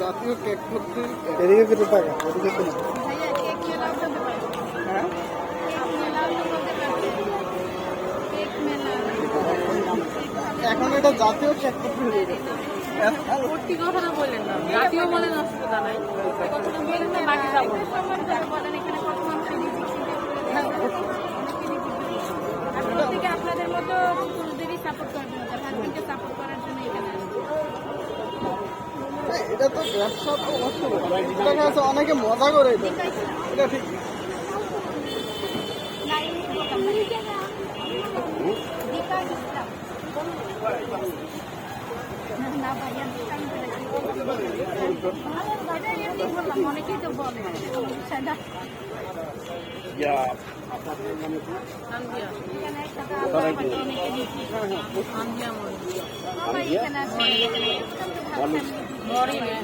জাতীয় কেক করতে এদিকে কিন্তু টাকা এদিকে হ্যাঁ? এখন এটা জাতীয় কেক করতে হয়ে গেছে কথাটা বললেন না। জাতীয় বলেন অসুবিধা নাই। কথাটা বললেন না বাকি যাব এটা তো ব্যবসা তো হচ্ছে অনেকে মজা করে এটা। ঠিক। লাইন অনেকে